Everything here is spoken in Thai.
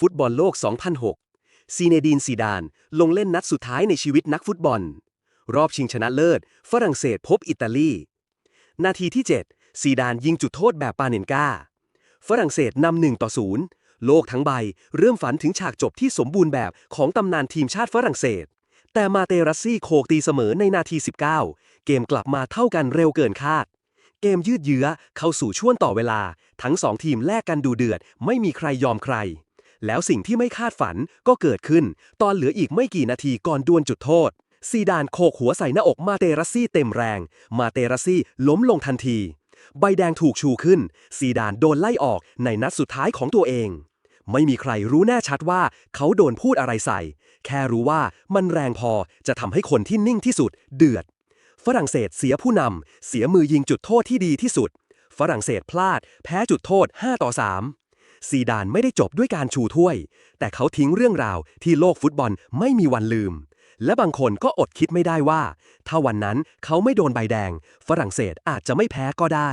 ฟุตบอลโลก 2006 ซีเนดีนซีดาน ลงเล่นนัดสุดท้ายในชีวิตนักฟุตบอล รอบชิงชนะเลิศ ฝรั่งเศสพบอิตาลี นาทีที่ 7 ซีดานยิงจุดโทษแบบปาเนนกาฝรั่งเศสนำหนึ่งต่อศูนย์โลกทั้งใบเริ่มฝันถึงฉากจบที่สมบูรณ์แบบของตำนานทีมชาติฝรั่งเศส แต่มาเตรัสซี่โคกตีเสมอในนาที 19 เกมกลับมาเท่ากันเร็วเกินคาด เกมยืดเยื้อเข้าสู่ช่วงต่อเวลา ทั้งสองทีมแลกกันดูเดือด ไม่มีใครยอมใคร แล้วสิ่งที่ไม่คาดฝันก็เกิดขึ้น ตอนเหลืออีกไม่กี่นาทีก่อนดวลจุดโทษ ซีดานโขกหัวใส่หน้าอกมาเตรัสซี่เต็มแรง มาเตรัสซี่ล้มลงทันที ใบแดงถูกชูขึ้น ซีดานโดนไล่ออกในนัดสุดท้ายของตัวเอง ไม่มีใครรู้แน่ชัดว่าเขาโดนพูดอะไรใส่ แค่รู้ว่ามันแรงพอจะทำให้คนที่นิ่งที่สุด เดือด ฝรั่งเศสเสียผู้นำเสียมือยิงจุดโทษที่ดีที่สุด ฝรั่งเศสพลาด แพ้จุดโทษ 5 ต่อ 3 ซีดานไม่ได้จบด้วยการชูถ้วย แต่เขาทิ้งเรื่องราวที่โลกฟุตบอลไม่มีวันลืม และบางคนก็อดคิดไม่ได้ว่า ถ้าวันนั้นเขาไม่โดนใบแดง ฝรั่งเศสอาจจะไม่แพ้ก็ได้